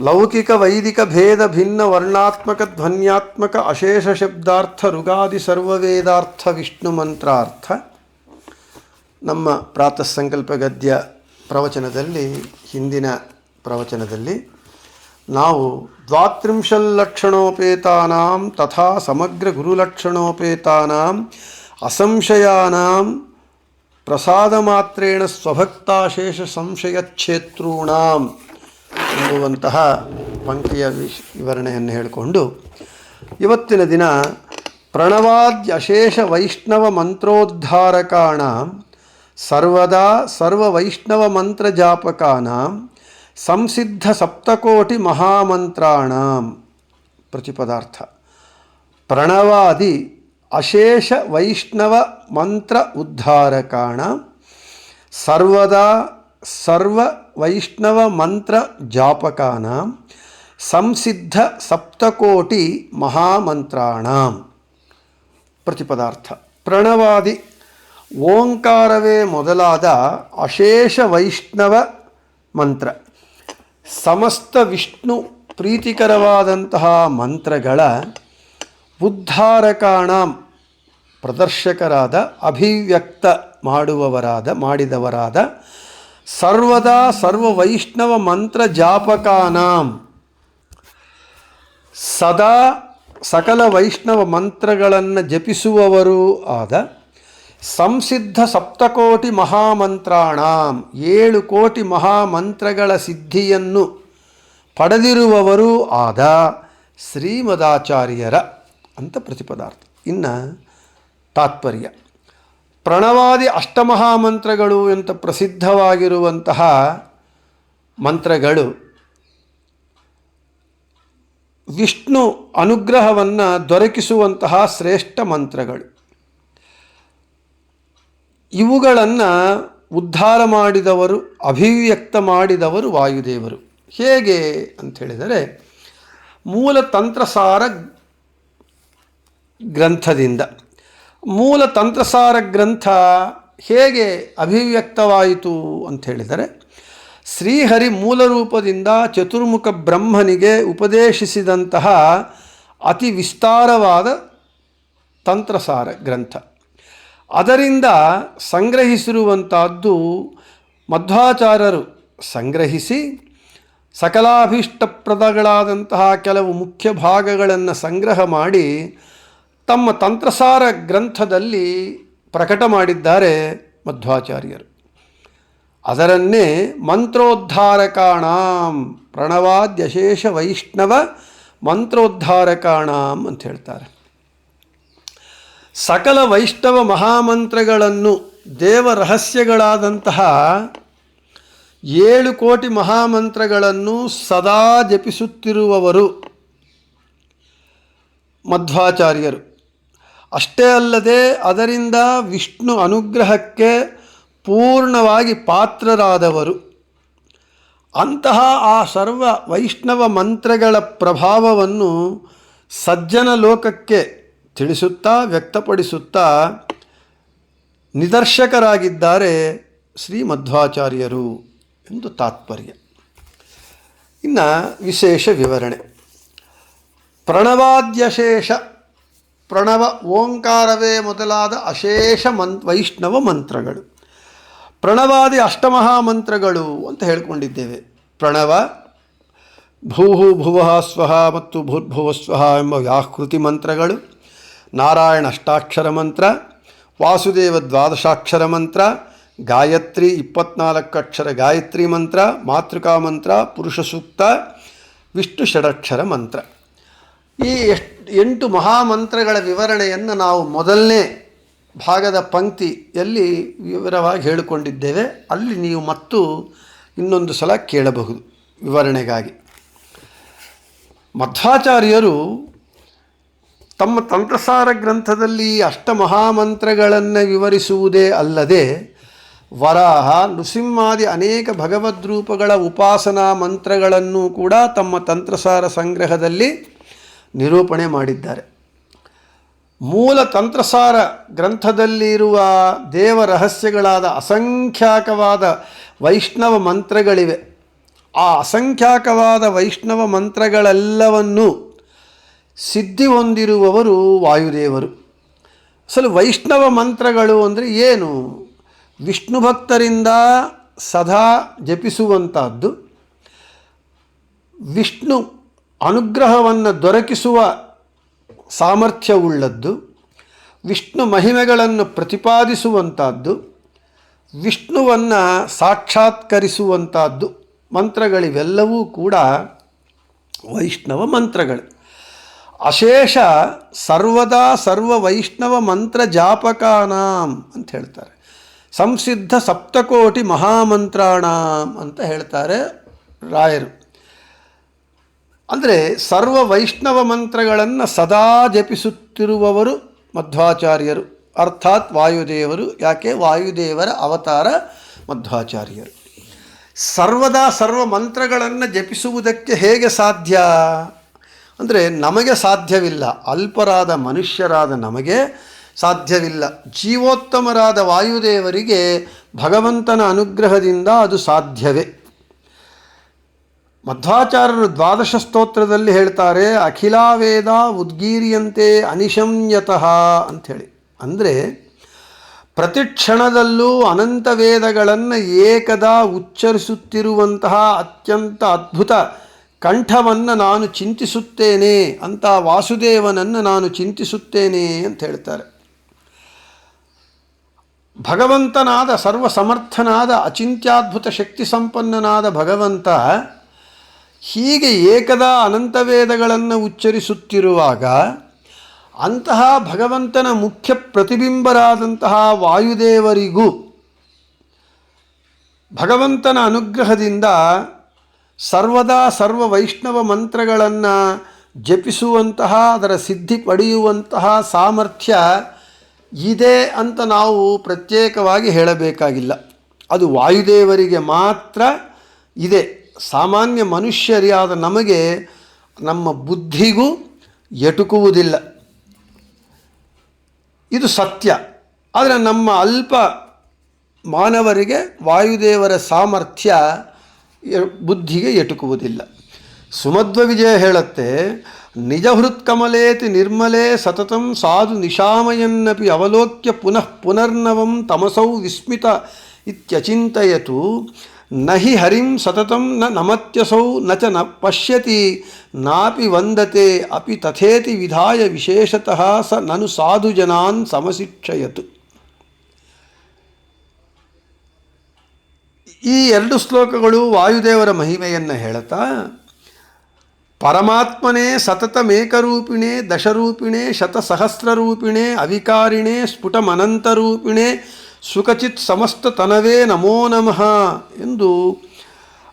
ಲೌಕಿಕ ವೈದಿಕ ಭೇದ ಭಿನ್ನ ವರ್ಣಾತ್ಮಕ ಧ್ವನ್ಯಾತ್ಮಕ ಅಶೇಷ ಶಬ್ದಾರ್ಥ ಋಗಾದಿ ಸರ್ವವೇದಾರ್ಥ ವಿಷ್ಣು ಮಂತ್ರಾರ್ಥ. ನಮ್ಮ ಪ್ರಾತಃ ಸಂಕಲ್ಪ ಗದ್ಯ ಪ್ರವಚನದಲ್ಲಿ, ಹಿಂದಿನ ಪ್ರವಚನದಲ್ಲಿ ನಾವು ದ್ವಾತ್ರಿಂಶಲ್ಲಕ್ಷಣೋಪೇತಾನಾಂ ತಥಾ ಸಮಗ್ರ ಗುರುಲಕ್ಷಣೋಪೇತಾನಾಂ ಅಸಂಶಯಾನಾಂ ಪ್ರಸಾದ ಮಾತ್ರೇಣ ಸ್ವಭಕ್ತಾಶೇಷ ಸಂಶಯಚ್ಛೇತ್ರೂಣಾಂ. ಎಂಬುವಂತಹ ಪಂಕ್ತಿಯ ವಿಶ್, ವಿವರಣೆಯನ್ನು ಹೇಳಿಕೊಂಡು, ಇವತ್ತಿನ ದಿನ ಪ್ರಣವಾದ್ಯ ಅಶೇಷ ವೈಷ್ಣವ ಮಂತ್ರೋದ್ಧಾರಕಾಣ, ಸರ್ವದಾ ಮಂತ್ರ ಜಾಪಕಾನ ಸಂಸಿದ್ಧ ಸಪ್ತಕೋಟಿ ಮಹಾಮಂತ್ರಾಣ. ಪ್ರತಿಪದಾರ್ಥ. ಪ್ರಣವಾದಿ ಅಶೇಷ ವೈಷ್ಣವ ಮಂತ್ರ ಉದ್ಧಾರಕಾಣ, ಸರ್ವದಾ ಸರ್ವ ವೈಷ್ಣವ ಮಂತ್ರ ಜಾಪಕಾನ ಸಂಸಿದ್ಧ ಸಪ್ತಕೋಟಿ ಮಹಾಮಂತ್ರಾಣ. ಪ್ರತಿಪದಾರ್ಥ. ಪ್ರಣವಾದಿ. ಓಂಕಾರವೇ ಮೊದಲಾದ ಅಶೇಷ ವೈಷ್ಣವ ಮಂತ್ರ. ಸಮಸ್ತ ವಿಷ್ಣು ಪ್ರೀತಿಕರವಾದಂತಹ ಮಂತ್ರಗಳ ಉದ್ಧಾರಕಾಣ ಪ್ರದರ್ಶಕರಾದ, ಅಭಿವ್ಯಕ್ತ ಮಾಡುವವರಾದ, ಮಾಡಿದವರಾದ ಸರ್ವದಾ ಸರ್ವ ವೈಷ್ಣವ ಮಂತ್ರ ಜಾಪಕಾನಾಂ. ಸದಾ ಸಕಲ ವೈಷ್ಣವ ಮಂತ್ರಗಳನ್ನು ಜಪಿಸುವವರು ಆದ ಸಂಸಿದ್ಧ ಸಪ್ತಕೋಟಿ ಮಹಾಮಂತ್ರಾಣಾಂ. ಏಳು ಕೋಟಿ ಮಹಾಮಂತ್ರಗಳ ಸಿದ್ಧಿಯನ್ನು ಪಡೆದಿರುವವರು ಆದ ಶ್ರೀಮದಾಚಾರ್ಯರ ಅಂತ ಪ್ರತಿಪದಾರ್ಥ. ಇನ್ನು ತಾತ್ಪರ್ಯ. ಪ್ರಣವಾದಿ ಅಷ್ಟಮಹಾಮಂತ್ರಗಳು ಅಂತ ಪ್ರಸಿದ್ಧವಾಗಿರುವಂತಹ ಮಂತ್ರಗಳು ವಿಷ್ಣು ಅನುಗ್ರಹವನ್ನು ದೊರಕಿಸುವಂತಹ ಶ್ರೇಷ್ಠ ಮಂತ್ರಗಳು. ಇವುಗಳನ್ನು ಉದ್ಧಾರ ಮಾಡಿದವರು, ಅಭಿವ್ಯಕ್ತ ಮಾಡಿದವರು ವಾಯುದೇವರು. ಹೇಗೆ ಅಂಥೇಳಿದರೆ ಮೂಲ ತಂತ್ರಸಾರ ಗ್ರಂಥದಿಂದ. ಮೂಲ ತಂತ್ರಸಾರ ಗ್ರಂಥ ಹೇಗೆ ಅಭಿವ್ಯಕ್ತವಾಯಿತು ಅಂತ ಹೇಳಿದರೆ, ಶ್ರೀಹರಿ ಮೂಲ ರೂಪದಿಂದ ಚತುರ್ಮುಖ ಬ್ರಹ್ಮನಿಗೆ ಉಪದೇಶಿಸಿದಂತಹ ಅತಿ ವಿಸ್ತಾರವಾದ ತಂತ್ರಸಾರ ಗ್ರಂಥ. ಅದರಿಂದ ಸಂಗ್ರಹಿಸಿರುವಂತಹದ್ದು ಮಧ್ವಾಚಾರ್ಯರು ಸಂಗ್ರಹಿಸಿ, ಸಕಲಾಭೀಷ್ಟಪ್ರದಗಳಾದಂತಹ ಕೆಲವು ಮುಖ್ಯ ಭಾಗಗಳನ್ನು ಸಂಗ್ರಹ ಮಾಡಿ ತಮ್ಮ ತಂತ್ರಸಾರ ಗ್ರಂಥದಲ್ಲಿ ಪ್ರಕಟ ಮಾಡಿದ್ದಾರೆ ಮಧ್ವಾಚಾರ್ಯರು. ಅದರನ್ನೇ ಮಂತ್ರೋದ್ಧಾರಕಾಣಾಂ ಪ್ರಣವಾದ್ಯಶೇಷ ವೈಷ್ಣವ ಮಂತ್ರೋದ್ಧಾರಕಾಣಾಂ ಅಂತ ಹೇಳ್ತಾರೆ. ಸಕಲ ವೈಷ್ಣವ ಮಹಾಮಂತ್ರಗಳನ್ನು ದೇವ ರಹಸ್ಯಗಳಾದಂತಹ ಏಳು ಕೋಟಿ ಮಹಾಮಂತ್ರಗಳನ್ನು ಸದಾ ಜಪಿಸುತ್ತಿರುವವರು ಮಧ್ವಾಚಾರ್ಯರು. ಅಷ್ಟೇ ಅಲ್ಲದೆ ಅದರಿಂದ ವಿಷ್ಣು ಅನುಗ್ರಹಕ್ಕೆ ಪೂರ್ಣವಾಗಿ ಪಾತ್ರರಾದವರು. ಅಂತಹ ಆ ಸರ್ವ ವೈಷ್ಣವ ಮಂತ್ರಗಳ ಪ್ರಭಾವವನ್ನು ಸಜ್ಜನ ಲೋಕಕ್ಕೆ ತಿಳಿಸುತ್ತಾ, ವ್ಯಕ್ತಪಡಿಸುತ್ತಾ ನಿದರ್ಶಕರಾಗಿದ್ದಾರೆ ಶ್ರೀ ಮಧ್ವಾಚಾರ್ಯರು ಎಂದು ತಾತ್ಪರ್ಯ. ಇನ್ನು ವಿಶೇಷ ವಿವರಣೆ. ಪ್ರಣವಾದ್ಯಶೇಷ ಪ್ರಣವ ಓಂಕಾರವೇ ಮೊದಲಾದ ಅಶೇಷ ಮಂತ್ ವೈಷ್ಣವ ಮಂತ್ರಗಳು. ಪ್ರಣವಾದಿ ಅಷ್ಟಮಹಾಮಂತ್ರಗಳು ಅಂತ ಹೇಳ್ಕೊಂಡಿದ್ದೇವೆ. ಪ್ರಣವ, ಭೂಹು ಭುವಃ ಸ್ವಹ ಮತ್ತು ಭೂರ್ಭುವ ಸ್ವಹ ಎಂಬ ವ್ಯಾಕೃತಿ ಮಂತ್ರಗಳು. ನಾರಾಯಣ ಅಷ್ಟಾಕ್ಷರ ಮಂತ್ರ. ವಾಸುದೇವ ದ್ವಾದಶಾಕ್ಷರ ಮಂತ್ರ. ಗಾಯತ್ರಿ ಇಪ್ಪತ್ನಾಲ್ಕು ಅಕ್ಷರ ಗಾಯತ್ರಿ ಮಂತ್ರ. ಮಾತೃಕಾ ಮಂತ್ರ ಪುರುಷ ಸೂಕ್ತ ವಿಷ್ಣು ಷಡಕ್ಷರ ಮಂತ್ರ. ಈ ಎಷ್ಟು ಎಂಟು ಮಹಾಮಂತ್ರಗಳ ವಿವರಣೆಯನ್ನು ನಾವು ಮೊದಲನೇ ಭಾಗದ ಪಂಕ್ತಿಯಲ್ಲಿ ವಿವರವಾಗಿ ಹೇಳಿಕೊಂಡಿದ್ದೇವೆ. ಅಲ್ಲಿ ನೀವು ಮತ್ತು ಇನ್ನೊಂದು ಸಲ ಕೇಳಬಹುದು ವಿವರಣೆಗಾಗಿ. ಮಧ್ವಾಚಾರ್ಯರು ತಮ್ಮ ತಂತ್ರಸಾರ ಗ್ರಂಥದಲ್ಲಿ ಅಷ್ಟ ಮಹಾಮಂತ್ರಗಳನ್ನು ವಿವರಿಸುವುದೇ ಅಲ್ಲದೆ, ವರಾಹ, ನೃಸಿಂಹಾದಿ ಅನೇಕ ಭಗವದ್ರೂಪಗಳ ಉಪಾಸನಾ ಮಂತ್ರಗಳನ್ನು ಕೂಡ ತಮ್ಮ ತಂತ್ರಸಾರ ಸಂಗ್ರಹದಲ್ಲಿ ನಿರೂಪಣೆ ಮಾಡಿದ್ದಾರೆ. ಮೂಲ ತಂತ್ರಸಾರ ಗ್ರಂಥದಲ್ಲಿರುವ ದೇವ ರಹಸ್ಯಗಳಾದ ಅಸಂಖ್ಯಾಕವಾದ ವೈಷ್ಣವ ಮಂತ್ರಗಳಿವೆ. ಆ ಅಸಂಖ್ಯಾಕವಾದ ವೈಷ್ಣವ ಮಂತ್ರಗಳೆಲ್ಲವನ್ನು ಸಿದ್ಧಿ ಹೊಂದಿರುವವರು ವಾಯುದೇವರು. ಅಸಲು ವೈಷ್ಣವ ಮಂತ್ರಗಳು ಅಂದರೆ ಏನು? ವಿಷ್ಣು ಭಕ್ತರಿಂದ ಸದಾ ಜಪಿಸುವಂಥದ್ದು ವಿಷ್ಣು ಅನುಗ್ರಹವನ್ನು ದೊರಕಿಸುವ ಸಾಮರ್ಥ್ಯವುಳ್ಳದ್ದು, ವಿಷ್ಣು ಮಹಿಮೆಗಳನ್ನು ಪ್ರತಿಪಾದಿಸುವಂಥದ್ದು, ವಿಷ್ಣುವನ್ನು ಸಾಕ್ಷಾತ್ಕರಿಸುವಂಥದ್ದು ಮಂತ್ರಗಳಿವೆಲ್ಲವೂ ಕೂಡ ವೈಷ್ಣವ ಮಂತ್ರಗಳು. ಅಶೇಷ ಸರ್ವದಾ ಸರ್ವ ವೈಷ್ಣವ ಮಂತ್ರ ಜಾಪಕಾನಾಂ ಅಂತ ಹೇಳ್ತಾರೆ. ಸಂಸಿದ್ಧ ಸಪ್ತಕೋಟಿ ಮಹಾಮಂತ್ರಾಣಾಂ ಅಂತ ಹೇಳ್ತಾರೆ ರಾಯರು. ಅಂದರೆ ಸರ್ವ ವೈಷ್ಣವ ಮಂತ್ರಗಳನ್ನು ಸದಾ ಜಪಿಸುತ್ತಿರುವವರು ಮಧ್ವಾಚಾರ್ಯರು. ಅರ್ಥಾತ್ ವಾಯುದೇವರು, ಯಾಕೆ? ವಾಯುದೇವರ ಅವತಾರ ಮಧ್ವಾಚಾರ್ಯರು. ಸರ್ವದಾ ಸರ್ವ ಮಂತ್ರಗಳನ್ನು ಜಪಿಸುವುದಕ್ಕೆ ಹೇಗೆ ಸಾಧ್ಯ? ಅಂದರೆ ನಮಗೆ ಸಾಧ್ಯವಿಲ್ಲ. ಅಲ್ಪರಾದ ಮನುಷ್ಯರಾದ ನಮಗೆ ಸಾಧ್ಯವಿಲ್ಲ. ಜೀವೋತ್ತಮರಾದ ವಾಯುದೇವರಿಗೆ ಭಗವಂತನ ಅನುಗ್ರಹದಿಂದ ಅದು ಸಾಧ್ಯವೇ. ಮಧ್ವಾಚಾರ್ಯರು ದ್ವಾದಶ ಸ್ತೋತ್ರದಲ್ಲಿ ಹೇಳ್ತಾರೆ ಅಖಿಲಾವೇದ ಉದ್ಗೀರಿಯಂತೆ ಅನಿಶಮ್ಯತಃ ಅಂಥೇಳಿ. ಅಂದರೆ ಪ್ರತಿ ಕ್ಷಣದಲ್ಲೂ ಅನಂತ ವೇದಗಳನ್ನು ಏಕದ ಉಚ್ಚರಿಸುತ್ತಿರುವಂತಹ ಅತ್ಯಂತ ಅದ್ಭುತ ಕಂಠವನ್ನು ನಾನು ಚಿಂತಿಸುತ್ತೇನೆ ಅಂತ ವಾಸುದೇವನನ್ನು ನಾನು ಚಿಂತಿಸುತ್ತೇನೆ ಅಂತ ಹೇಳ್ತಾರೆ. ಭಗವಂತನಾದ ಸರ್ವಸಮರ್ಥನಾದ ಅಚಿಂತ್ಯಾದ್ಭುತ ಶಕ್ತಿ ಸಂಪನ್ನನಾದ ಭಗವಂತ ಹೀಗೆ ಏಕದ ಅನಂತ ವೇದಗಳನ್ನು ಉಚ್ಚರಿಸುತ್ತಿರುವಾಗ ಅಂತಹ ಭಗವಂತನ ಮುಖ್ಯ ಪ್ರತಿಬಿಂಬರಾದಂತಹ ವಾಯುದೇವರಿಗೂ ಭಗವಂತನ ಅನುಗ್ರಹದಿಂದ ಸರ್ವದಾ ಸರ್ವ ವೈಷ್ಣವ ಮಂತ್ರಗಳನ್ನು ಜಪಿಸುವಂತಹ, ಅದರ ಸಿದ್ಧಿ ಪಡೆಯುವಂತಹ ಸಾಮರ್ಥ್ಯ ಇದೆ ಅಂತ ನಾವು ಪ್ರತ್ಯೇಕವಾಗಿ ಹೇಳಬೇಕಾಗಿಲ್ಲ. ಅದು ವಾಯುದೇವರಿಗೆ ಮಾತ್ರ ಇದೆ. ಸಾಮಾನ್ಯ ಮನುಷ್ಯರಿಯಾದ ನಮಗೆ ನಮ್ಮ ಬುದ್ಧಿಗೂ ಎಟುಕುವುದಿಲ್ಲ. ಇದು ಸತ್ಯ. ಆದರೆ ನಮ್ಮ ಅಲ್ಪ ಮಾನವರಿಗೆ, ವಾಯುದೇವರ ಸಾಮರ್ಥ್ಯ ಬುದ್ಧಿಗೆ ಎಟುಕುವುದಿಲ್ಲ. ಸುಮಧ್ವ ವಿಜಯ ಹೇಳುತ್ತೆ ನಿಜ ಹೃತ್ಕಮಲೇತಿ ನಿರ್ಮಲೇ ಸತತಂ ಸಾಧು ನಿಶಾಮಯನ್ನಪಿ ಅವಲೋಕ್ಯ ಪುನಃ ಪುನರ್ನವಂ ತಮಸೌ ವಿಸ್ಮಿತ ಇತ್ಯಚಿಂತಯತು. ನಹಿ ಹರಿಂ ಸತತಂ ನ ನಮತ್ಯಸೌ ನ ಚ ನ ಪಶ್ಯತಿ. ನಾಪಿ ವಂದತೆ ಅಪಿ ತಥೇತಿ ವಿಧಾಯ ವಿಶೇಷತಃ ಸ ನನು ಸಾಧು ಜನಾನ್ ಸಮಶಿಕ್ಷಯತು. ಈ ಎರಡು ಶ್ಲೋಕಗಳು ವಾಯುದೇವರ ಮಹಿಮೆಯನ್ನು ಹೇಳುತ್ತಾ ಪರಮಾತ್ಮನೇ ಸತತಮೇಕರೂಪಿಣೆ ದಶರೂಪಿಣೆ, ಶತಸಹಸ್ರರೂಪಿಣೆ, ಅವಿಕಾರಿಣೆ, ಸ್ಫುಟಮನಂತರೂಪಿಣೆ ಸುಖಚಿತ್ ಸಮಸ್ತ ತನವೇ ನಮೋ ನಮಃ ಎಂದು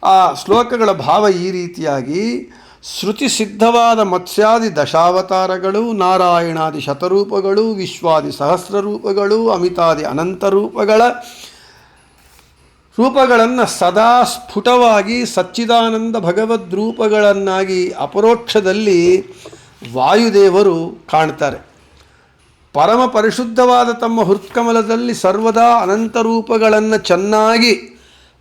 ಆ ಶ್ಲೋಕಗಳ ಭಾವ ಈ ರೀತಿಯಾಗಿ ಶ್ರುತಿ ಸಿದ್ಧವಾದ ಮತ್ಸ್ಯಾದಿ ದಶಾವತಾರಗಳು, ನಾರಾಯಣಾದಿ ಶತರೂಪಗಳು, ವಿಶ್ವಾದಿ ಸಹಸ್ರ ರೂಪಗಳು ಅಮಿತಾದಿ ಅನಂತ ರೂಪಗಳ ರೂಪಗಳನ್ನು ಸದಾ ಸ್ಫುಟವಾಗಿ ಸಚ್ಚಿದಾನಂದ ಭಗವದ್ ರೂಪಗಳನ್ನಾಗಿ ಅಪರೋಕ್ಷದಲ್ಲಿ ವಾಯುದೇವರು ಕಾಣ್ತಾರೆ. ಪರಮ ಪರಿಶುದ್ಧವಾದ ತಮ್ಮ ಹೃತ್ಕಮಲದಲ್ಲಿ ಸರ್ವದಾ ಅನಂತ ರೂಪಗಳನ್ನು ಚೆನ್ನಾಗಿ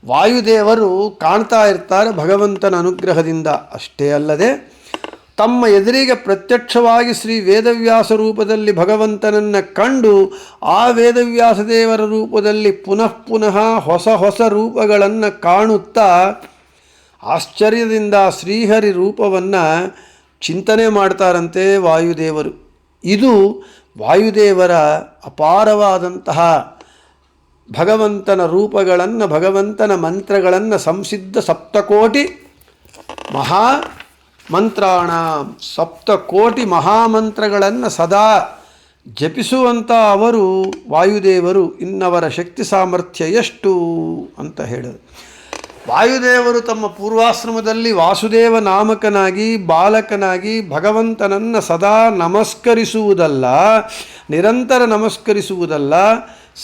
ವಾಯುದೇವರು ಕಾಣ್ತಾ ಇರ್ತಾರೆ ಭಗವಂತನ ಅನುಗ್ರಹದಿಂದ. ಅಷ್ಟೇ ಅಲ್ಲದೆ ತಮ್ಮ ಎದುರಿಗೆ ಪ್ರತ್ಯಕ್ಷವಾಗಿ ಶ್ರೀ ವೇದವ್ಯಾಸ ರೂಪದಲ್ಲಿ ಭಗವಂತನನ್ನು ಕಂಡು ಆ ವೇದವ್ಯಾಸ ದೇವರ ರೂಪದಲ್ಲಿ ಪುನಃ ಪುನಃ ಹೊಸ ಹೊಸ ರೂಪಗಳನ್ನು ಕಾಣುತ್ತಾ ಆಶ್ಚರ್ಯದಿಂದ ಶ್ರೀಹರಿ ರೂಪವನ್ನು ಚಿಂತನೆ ಮಾಡ್ತಾರಂತೆ ವಾಯುದೇವರು. ಇದು ವಾಯುದೇವರ ಅಪಾರವಾದಂತಹ ಭಗವಂತನ ರೂಪಗಳನ್ನು, ಭಗವಂತನ ಮಂತ್ರಗಳನ್ನು ಸಂಸಿದ್ಧ ಸಪ್ತಕೋಟಿ ಮಹಾ ಮಂತ್ರಾಣ. ಸಪ್ತಕೋಟಿ ಮಹಾಮಂತ್ರಗಳನ್ನು ಸದಾ ಜಪಿಸುವಂಥ ಅವರು ವಾಯುದೇವರು, ಇನ್ನವರ ಶಕ್ತಿ ಸಾಮರ್ಥ್ಯ ಎಷ್ಟು? ಅಂತ ಹೇಳಿದರು ವಾಯುದೇವರು ತಮ್ಮ ಪೂರ್ವಾಶ್ರಮದಲ್ಲಿ ವಾಸುದೇವ ನಾಮಕನಾಗಿ, ಬಾಲಕನಾಗಿ ಭಗವಂತನನ್ನು ಸದಾ ನಮಸ್ಕರಿಸುವುದಲ್ಲ, ನಿರಂತರ ನಮಸ್ಕರಿಸುವುದಲ್ಲ,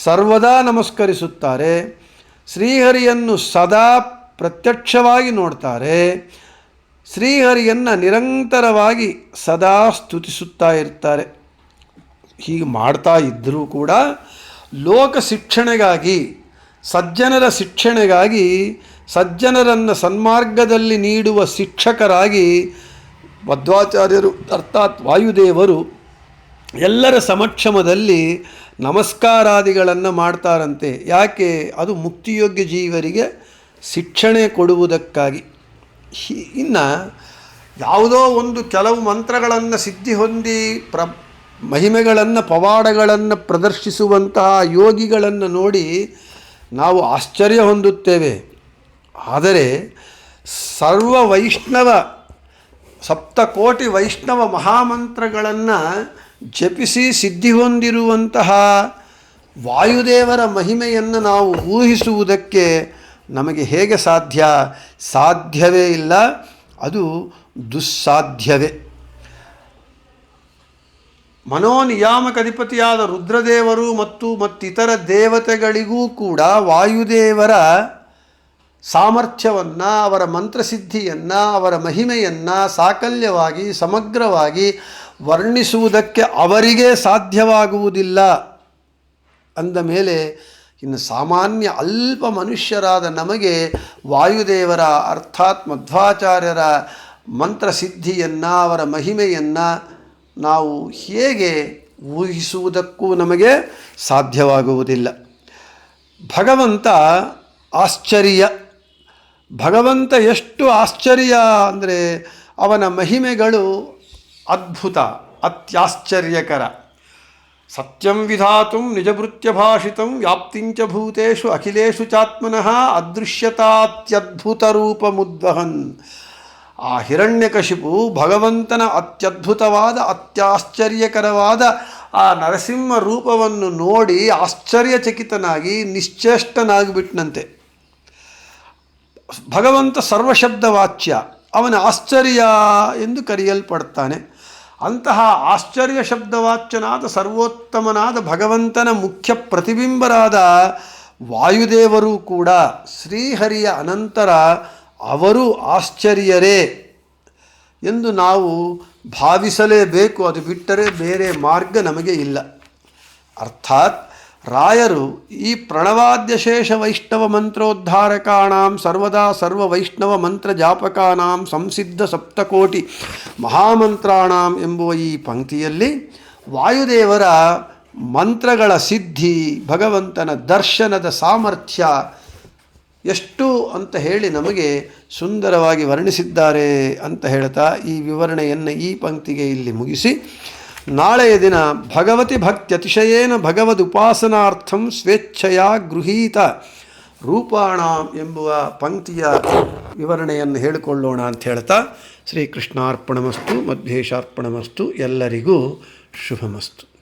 ಸರ್ವದಾ ನಮಸ್ಕರಿಸುತ್ತಾರೆ, ಶ್ರೀಹರಿಯನ್ನು ಸದಾ ಪ್ರತ್ಯಕ್ಷವಾಗಿ ನೋಡ್ತಾರೆ, ಶ್ರೀಹರಿಯನ್ನು ನಿರಂತರವಾಗಿ ಸದಾ ಸ್ತುತಿಸುತ್ತಾ ಇರ್ತಾರೆ. ಹೀಗೆ ಮಾಡ್ತಾ ಇದ್ದರೂ ಕೂಡ ಲೋಕ ಶಿಕ್ಷಣೆಗಾಗಿ, ಸಜ್ಜನರ ಶಿಕ್ಷಣೆಗಾಗಿ ಸಜ್ಜನರನ್ನು ಸನ್ಮಾರ್ಗದಲ್ಲಿ ನೀಡುವ ಶಿಕ್ಷಕರಾಗಿ ಮಧ್ವಾಚಾರ್ಯರು ಅರ್ಥಾತ್ ವಾಯುದೇವರು ಎಲ್ಲರ ಸಮಕ್ಷಮದಲ್ಲಿ ನಮಸ್ಕಾರಾದಿಗಳನ್ನು ಮಾಡ್ತಾರಂತೆ. ಯಾಕೆ? ಅದು ಮುಕ್ತಿಯೋಗ್ಯ ಜೀವರಿಗೆ ಶಿಕ್ಷಣೆ ಕೊಡುವುದಕ್ಕಾಗಿ. ಇನ್ನು ಯಾವುದೋ ಒಂದು ಕೆಲವು ಮಂತ್ರಗಳನ್ನು ಸಿದ್ಧಿ ಹೊಂದಿ ಪ್ರ, ಮಹಿಮೆಗಳನ್ನು, ಪವಾಡಗಳನ್ನು ಪ್ರದರ್ಶಿಸುವಂತಹ ಯೋಗಿಗಳನ್ನು ನೋಡಿ ನಾವು ಆಶ್ಚರ್ಯ ಹೊಂದುತ್ತೇವೆ. ಆದರೆ ಸರ್ವ ವೈಷ್ಣವ ಸಪ್ತಕೋಟಿ ವೈಷ್ಣವ ಮಹಾಮಂತ್ರಗಳನ್ನು ಜಪಿಸಿ ಸಿದ್ಧಿ ಹೊಂದಿರುವಂತಹ ವಾಯುದೇವರ ಮಹಿಮೆಯನ್ನು ನಾವು ಊಹಿಸುವುದಕ್ಕೆ ನಮಗೆ ಹೇಗೆ ಸಾಧ್ಯ? ಸಾಧ್ಯವೇ ಇಲ್ಲ. ಅದು ದುಸ್ಸಾಧ್ಯವೇ. ಮನೋನಿಯಾಮಕಧಿಪತಿಯಾದ ರುದ್ರದೇವರು ಮತ್ತು ಮತ್ತಿತರ ದೇವತೆಗಳಿಗೂ ಕೂಡ ವಾಯುದೇವರ ಸಾಮರ್ಥ್ಯವನ್ನು, ಅವರ ಮಂತ್ರಸಿದ್ಧಿಯನ್ನು, ಅವರ ಮಹಿಮೆಯನ್ನು ಸಾಕಲ್ಯವಾಗಿ, ಸಮಗ್ರವಾಗಿ ವರ್ಣಿಸುವುದಕ್ಕೆ ಅವರಿಗೆ ಸಾಧ್ಯವಾಗುವುದಿಲ್ಲ. ಅಂದ ಮೇಲೆ, ಇನ್ನು ಸಾಮಾನ್ಯ ಅಲ್ಪ ಮನುಷ್ಯರಾದ ನಮಗೆ ವಾಯುದೇವರ ಅರ್ಥಾತ್ ಮಧ್ವಾಚಾರ್ಯರ ಮಂತ್ರಸಿದ್ಧಿಯನ್ನು, ಅವರ ಮಹಿಮೆಯನ್ನು ನಾವು ಹೇಗೆ ಊಹಿಸುವುದಕ್ಕೂ ನಮಗೆ ಸಾಧ್ಯವಾಗುವುದಿಲ್ಲ. ಭಗವಂತ ಆಶ್ಚರ್ಯ. ಭಗವಂತ ಎಷ್ಟು ಆಶ್ಚರ್ಯ ಅಂದರೆ ಅವನ ಮಹಿಮೆಗಳು ಅದ್ಭುತ, ಅತ್ಯಾಶ್ಚರ್ಯಕರ. ಸತ್ಯಂ ವಿಧಾತು ನಿಜಭೃತ್ಯ ಭಾಷಿತ ವ್ಯಾಪ್ತಿಂಚ ಭೂತೇಷು ಅಖಿಲೇಶು ಚಾತ್ಮನಃ ಅದೃಶ್ಯತಾತ್ಯದ್ಭುತ ರೂಪಮುದ್ವಹನ್ ಆ ಹಿರಣ್ಯಕಶಿಪು ಭಗವಂತನ ಅತ್ಯದ್ಭುತವಾದ, ಅತ್ಯಾಶ್ಚರ್ಯಕರವಾದ ಆ ನರಸಿಂಹ ರೂಪವನ್ನು ನೋಡಿ ಆಶ್ಚರ್ಯಚಕಿತನಾಗಿ ನಿಶ್ಚೇಷ್ಟನಾಗಿಬಿಟ್ನಂತೆ. ಭಗವಂತ ಸರ್ವಶಬ್ದ ವಾಚ್ಯ ಅವನ ಆಶ್ಚರ್ಯ ಎಂದು ಕರೆಯಲ್ಪಡ್ತಾನೆ. ಅಂತಹ ಆಶ್ಚರ್ಯ ಶಬ್ದವಾಚ್ಯನಾದ ಸರ್ವೋತ್ತಮನಾದ ಭಗವಂತನ ಮುಖ್ಯ ಪ್ರತಿಬಿಂಬರಾದ ವಾಯುದೇವರು ಕೂಡ ಶ್ರೀಹರಿಯ ಅನಂತರ ಅವರು ಆಶ್ಚರ್ಯರೇ ಎಂದು ನಾವು ಭಾವಿಸಲೇಬೇಕು. ಅದು ಬಿಟ್ಟರೆ ಬೇರೆ ಮಾರ್ಗ ನಮಗೆ ಇಲ್ಲ. ಅರ್ಥಾತ್ ರಾಯರು ಈ ಪ್ರಣವಾದ್ಯಶೇಷ ವೈಷ್ಣವ ಮಂತ್ರೋದ್ಧಾರಕಾಣಾಂ ಸರ್ವದಾ ಸರ್ವ ವೈಷ್ಣವ ಮಂತ್ರ ಜಾಪಕಾನಾಂ ಸಂಸಿದ್ಧ ಸಪ್ತಕೋಟಿ ಮಹಾಮಂತ್ರಾಣಾಂ ಎಂಬುವ ಈ ಪಂಕ್ತಿಯಲ್ಲಿ ವಾಯುದೇವರ ಮಂತ್ರಗಳ ಸಿದ್ಧಿ, ಭಗವಂತನ ದರ್ಶನದ ಸಾಮರ್ಥ್ಯ ಎಷ್ಟು ಅಂತ ಹೇಳಿ ನಮಗೆ ಸುಂದರವಾಗಿ ವರ್ಣಿಸಿದ್ದಾರೆ ಅಂತ ಹೇಳ್ತಾ ಈ ವಿವರಣೆಯನ್ನು ಈ ಪಂಕ್ತಿಗೆ ಇಲ್ಲಿ ಮುಗಿಸಿ. ನಾಳೆಯ ದಿನ ಭಗವತಿ ಭಕ್ತ್ಯತಿಶಯೇನ ಭಗವದುಪಾಸನಾರ್ಥಂ ಸ್ವೇಚ್ಛೆಯ ಗೃಹೀತ ರೂಪಾಣ ಎಂಬುವ ಪಂಕ್ತಿಯ ವಿವರಣೆಯನ್ನು ಹೇಳಿಕೊಳ್ಳೋಣ ಅಂತ ಹೇಳ್ತಾ ಶ್ರೀಕೃಷ್ಣಾರ್ಪಣಮಸ್ತು ಮಧ್ವೇಶಾರ್ಪಣಮಸ್ತು ಎಲ್ಲರಿಗೂ ಶುಭಮಸ್ತು.